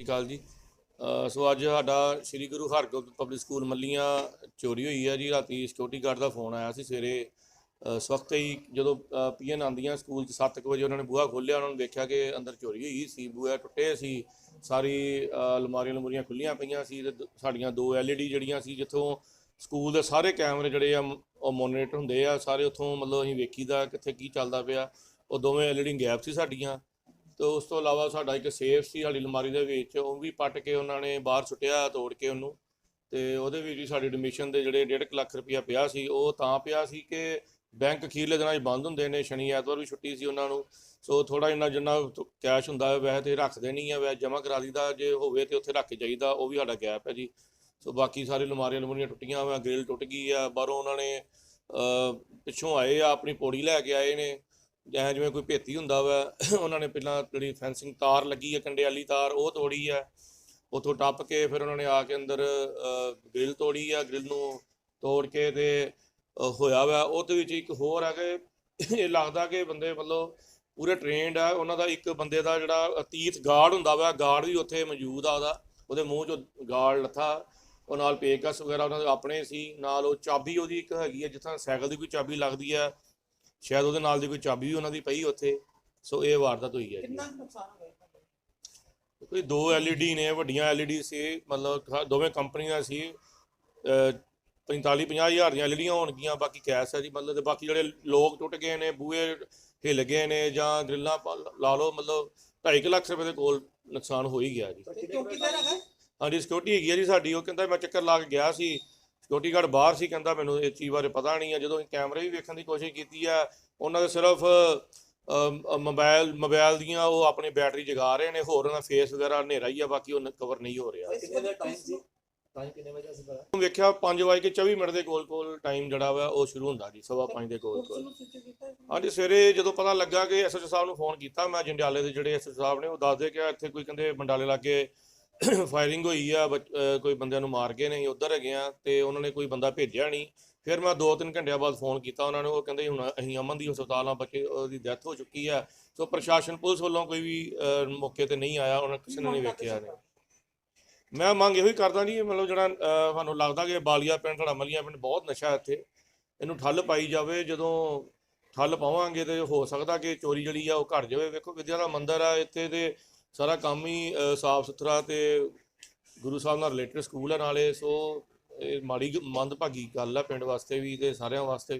ਸਤਿ ਸ਼੍ਰੀ ਅਕਾਲ ਜੀ। ਸੋ ਅੱਜ ਸਾਡਾ ਸ੍ਰੀ ਗੁਰੂ ਹਰਗੋਬਿੰਦ ਪਬਲਿਕ ਸਕੂਲ ਮੱਲੀਆਂ ਚੋਰੀ ਹੋਈ ਹੈ ਜੀ। ਰਾਤੀ ਸਿਕਿਉਰਿਟੀ ਗਾਰਡ ਦਾ ਫੋਨ ਆਇਆ ਸੀ ਸਵੇਰੇ। ਅ, ਹੀ ਜਦੋਂ ਪੀਐਨ ਆਂਦੀਆਂ ਸਕੂਲ ਚ 7 ਵਜੇ ਉਹਨਾਂ ਨੇ ਬੂਹਾ ਖੋਲ੍ਹਿਆ ਉਹਨਾਂ ਨੇ ਵੇਖਿਆ ਕਿ ਅੰਦਰ ਚੋਰੀ ਹੋਈ ਸੀ ਬੂਹਾ ਟੁੱਟੇ ਸੀ ਸਾਰੀ ਅ, ਅਲਮਾਰੀਆਂ ਲਮੂਰੀਆਂ ਖੁੱਲੀਆਂ ਪਈਆਂ ਸੀ ਤੇ ਦ- ਸਾਡੀਆਂ ਦੋ ਐਲਈਡੀ ਜਿਹੜੀਆਂ ਸੀ ਜਿੱਥੋਂ ਸਕੂਲ ਦੇ ਸਾਰੇ ਕੈਮਰੇ ਜਿਹੜੇ ਆ ਉਹ ਮੋਨੀਟਰ ਹੁੰਦੇ ਆ ਸਾਰੇ ਉੱਥੋਂ ਮਤਲਬ ਅਸੀਂ ਵੇਖੀਦਾ ਕਿੱਥੇ ਕੀ ਚੱਲਦਾ ਪਿਆ। ਉਹ ਦੋਵੇਂ ਐਲਈਡੀ ਗੈਪ ਸੀ ਸਾਡੀਆਂ। ਤੇ ਉਸ ਤੋਂ ਇਲਾਵਾ ਸਾਡਾ ਇੱਕ ਸੇਫ ਸੀ ਸਾਡੀ ਅਲਮਾਰੀ ਦੇ ਵਿੱਚ, ਉਹ ਵੀ ਪੱਟ ਕੇ ਉਹਨਾਂ ਨੇ ਬਾਹਰ ਸੁੱਟਿਆ, ਤੋੜ ਕੇ ਉਹਨੂੰ। ਤੇ ਉਹਦੇ ਵਿੱਚ ਵੀ ਸਾਡੀ ਐਡਮਿਸ਼ਨ ਦੇ ਜਿਹੜੇ 1.5 ਲੱਖ ਰੁਪਇਆ ਪਿਆ ਸੀ, ਉਹ ਤਾਂ ਪਿਆ ਸੀ ਕਿ ਬੈਂਕ ਅਖੀਰਲੇ ਦਿਨਾਂ 'ਚ ਬੰਦ ਹੁੰਦੇ ਨੇ, ਸ਼ਨੀ ਐਤਵਾਰ ਵੀ ਛੁੱਟੀ ਸੀ ਉਹਨਾਂ ਨੂੰ। ਸੋ ਥੋੜਾ ਇੰਨਾ ਜਿੰਨਾ ਕੈਸ਼ ਹੁੰਦਾ ਹੈ ਵੈਸੇ ਤੇ ਰੱਖਦੇ ਨਹੀਂ ਹੈ ਵੈਸੇ ਜਮ੍ਹਾਂ ਕਰਾ ਦੀਦਾ ਜੇ ਹੋਵੇ ਤੇ ਉੱਥੇ ਰੱਖ ਕੇ ਜਾਈਦਾ, ਉਹ ਵੀ ਸਾਡਾ ਗੈਪ ਹੈ ਜੀ। ਸੋ ਬਾਕੀ ਸਾਰੇ ਅਲਮਾਰੀਆਂ ਲਮੂਰੀਆਂ ਟੁੱਟੀਆਂ ਹੋਈਆਂ ਗ੍ਰਿਲ ਟੁੱਟ ਗਈ ਆ, ਬਾਹਰੋਂ ਉਹਨਾਂ ਨੇ ਪਿੱਛੋਂ ਆਏ ਆ, ਆਪਣੀ ਪੌੜੀ ਲੈ ਕੇ ਆਏ ਨੇ। ਜਾਂ ਜਿਵੇਂ ਕੋਈ ਭੇਤੀ ਹੁੰਦਾ ਵਾ, ਉਹਨਾਂ ਨੇ ਪਹਿਲਾਂ ਜਿਹੜੀ ਫੈਂਸਿੰਗ ਤਾਰ ਲੱਗੀ ਹੈ ਕੰਡੇ ਵਾਲੀ ਤਾਰ, ਉਹ ਤੋੜੀ ਆ। ਉਥੋਂ ਟੱਪ ਕੇ ਫਿਰ ਉਹਨਾਂ ਨੇ ਆ ਕੇ ਅੰਦਰ ਗ੍ਰਿਲ ਤੋੜੀ ਆ ਗ੍ਰਿਲ ਨੂੰ ਤੋੜ ਕੇ ਤੇ ਹੋਇਆ ਵਾ। ਉਹਦੇ ਵਿੱਚ ਇੱਕ ਹੋਰ ਹੈ ਕਿ ਇਹ ਲੱਗਦਾ ਕਿ ਬੰਦੇ ਮਤਲਬ ਪੂਰੇ ਟ੍ਰੇਨਡ ਆ। ਉਹਨਾਂ ਦਾ ਇੱਕ ਬੰਦੇ ਦਾ ਜਿਹੜਾ ਅਤੀਤ ਗਾਰਡ ਹੁੰਦਾ ਵਾ, ਗਾਰਡ ਵੀ ਉੱਥੇ ਮੌਜੂਦ ਆ ਉਹਦਾ। ਉਹਦੇ ਮੂੰਹ 'ਚੋਂ ਗਾਰਡ ਲੱਥਾ। ਉਹ ਨਾਲ ਪੇਕਸ ਵਗੈਰਾ ਉਹਨਾਂ ਦੇ ਆਪਣੇ ਸੀ। ਨਾਲ ਉਹ ਚਾਬੀ ਉਹਦੀ ਇੱਕ ਹੈਗੀ ਹੈ ਜਿੱਥਾਂ ਸਾਈਕਲ ਦੀ ਕੋਈ ਚਾਬੀ ਲੱਗਦੀ ਆ। ਸ਼ਾਇਦ ਉਹਦੇ ਨਾਲ ਦੀ ਕੋਈ ਚਾਬੀ ਵੀ ਉਹਨਾਂ ਦੀ ਪਈ ਉੱਥੇ ਸੋ ਇਹ ਵਾਰਦਾਤ ਹੋਈ ਹੈ ਜੀ। ਕਿੰਨਾ ਕੁ ਨੁਕਸਾਨ ਹੋ ਗਿਆ ਤੁਹਾਡਾ? ਕੋਈ ਦੋ ਐਲਈਡੀ ਨੇ ਵੱਡੀਆਂ ਐਲਈਡੀ ਸੀ ਮਤਲਬ ਖ- ਦੋਵੇਂ ਕੰਪਨੀਆਂ ਸੀ 45 50 ਹਜ਼ਾਰ ਦੀਆਂ ਐਲਈਡੀਆਂ ਹੋਣਗੀਆਂ ਬਾਕੀ ਕੈਸ਼ ਹੈ ਜੀ ਮਤਲਬ ਤੇ ਬਾਕੀ ਜਿਹੜੇ ਲੋਕ ਟੁੱਟ ਗਏ ਨੇ ਬੂਹੇ ਹਿੱਲ ਗਏ ਨੇ ਜਾਂ ਗ੍ਰਿਲਾਂ ਪਾ- ਲਾ ਲਓ ਮਤਲਬ 2.5 ਲੱਖ ਰੁਪਏ ਦੇ ਕੋਲ ਨੁਕਸਾਨ ਹੋ ਹੀ ਗਿਆ ਜੀ। ਤੇ ਚੌਕੀਦਾਰ ਹੈਗਾ ਹਾਂਜੀ ਸਿਕਿਉਰਿਟੀ ਹੈਗੀ ਆ ਜੀ ਸਾਡੀ ਉਹ ਕਹਿੰਦਾ ਮੈਂ ਚੱਕਰ ਲਾ ਕੇ ਗਿਆ ਸੀ ਸਿਕਿਉਰਿਟੀ ਗਾਰਡ ਬਾਹਰ ਸੀ ਕਹਿੰਦਾ ਮੈਨੂੰ ਇਹ ਚੀਜ਼ ਬਾਰੇ ਪਤਾ ਨਹੀਂ ਆ। ਜਦੋਂ ਅਸੀਂ ਕੈਮਰੇ ਵੀ ਵੇਖਣ ਦੀ ਕੋਸ਼ਿਸ਼ ਕੀਤੀ ਆ ਉਹਨਾਂ ਦੇ ਸਿਰਫ ਮੋਬਾਈਲ ਮੋਬਾਈਲ ਦੀਆਂ ਉਹ ਆਪਣੀ ਬੈਟਰੀ ਜਗਾ ਰਹੇ ਨੇ ਹੋਰ ਉਹਨਾਂ ਫੇਸ ਵਗੈਰਾ ਹਨੇਰਾ ਹੀ ਆ ਬਾਕੀ ਉਹ ਕਵਰ ਨਹੀਂ ਹੋ ਰਿਹਾ। ਟਾਈਮ ਕਿੰਨੇ ਵਜੇ ਸੀ ਬੜਾ ਵੇਖਿਆ 5 ਵਜੇ ਕੇ 24 ਮਿੰਟ ਦੇ ਕੋਲ ਕੋਲ ਟਾਈਮ ਜਿਹੜਾ ਵਾ ਉਹ ਸ਼ੁਰੂ ਹੁੰਦਾ ਜੀ ਸਵਾ ਪੰਜ ਦੇ ਕੋਲ ਕੋਲ? ਹਾਂਜੀ ਸਵੇਰੇ ਜਦੋਂ ਪਤਾ ਲੱਗਾ ਕਿ ਐਸਐਚਓ ਸਾਹਿਬ ਨੂੰ ਫੋਨ ਕੀਤਾ ਮੈਂ ਜੰਡਿਆਲੇ ਦੇ ਜਿਹੜੇ ਐਸਐਚਓ ਸਾਹਿਬ ਨੇ ਉਹ ਦੱਸਦੇ ਕਿ ਇੱਥੇ ਕੋਈ ਕਹਿੰਦੇ ਬੰਡਾਲੇ ਲਾਗੇ ਫਾਇਰਿੰਗ ਹੋਈ ਆ ਬੱਚ- ਅਹ ਕੋਈ ਬੰਦਿਆਂ ਨੂੰ ਮਾਰ ਗਏ ਨੇ ਉਧਰ ਹੈਗੇ ਆ ਤੇ ਉਹਨਾਂ ਨੇ ਕੋਈ ਬੰਦਾ ਭੇਜਿਆ ਨਹੀਂ। ਫਿਰ ਮੈਂ 2-3 ਘੰਟਿਆਂ ਬਾਅਦ ਫੋਨ ਕੀਤਾ ਉਹਨਾਂ ਨੂੰ ਉਹ ਕਹਿੰਦੇ ਹੁਣ ਅਸੀਂ ਅਮਨਦੀਪ ਹਸਪਤਾਲ ਆ ਬੱਚੇ ਉਹਦੀ ਡੈਥ ਹੋ ਚੁੱਕੀ ਆ। ਸੋ ਪ੍ਰਸ਼ਾਸਨ ਪੁਲਿਸ ਵੱਲੋਂ ਕੋਈ ਵੀ ਅਹ, ਮੌਕੇ ਤੇ ਨਹੀਂ ਆਇਆ ਉਹਨਾਂ ਕਿਸੇ ਨੇ ਨਹੀਂ ਵੇਖਿਆ ਨੇ। ਮੈਂ ਮੰਗ ਇਹੋ ਹੀ ਕਰਦਾ ਜੀ ਮਤਲਬ ਜਿਹੜਾ ਅਹ, ਸਾਨੂੰ ਲੱਗਦਾ ਕਿ ਬਾਲੀਆ ਪਿੰਡ ਸਾਡਾ ਮਲੀਆ ਪਿੰਡ ਬਹੁਤ ਨਸ਼ਾ ਇੱਥੇ। ਇਹਨੂੰ ਠੱਲ ਪਾਈ ਜਾਵੇ ਜਦੋਂ ਠੱਲ ਪਾਵਾਂਗੇ ਤੇ ਹੋ ਸਕਦਾ ਕਿ ਚੋਰੀ ਜਿਹੜੀ ਆ ਉਹ ਘਟ ਜਾਵੇ। ਵੇਖੋ ਵਿਦਿਆ ਦਾ ਮੰਦਿਰ ਆ ਇੱਥੇ ਤੇ ਸਾਰਾ ਕੰਮ ਹੀ ਸਾਫ਼ ਸੁਥਰਾ ਤੇ ਗੁਰੂ ਸਾਹਿਬ ਨਾਲ ਰਿਲੇਟਡ ਸਕੂਲ ਆ ਨਾਲੇ, ਸੋ ਇਹ ਮਾੜੀ ਮੰਦਭਾਗੀ ਗੱਲ ਆ ਪਿੰਡ ਵਾਸਤੇ ਵੀ ਤੇ ਸਾਰਿਆਂ ਵਾਸਤੇ।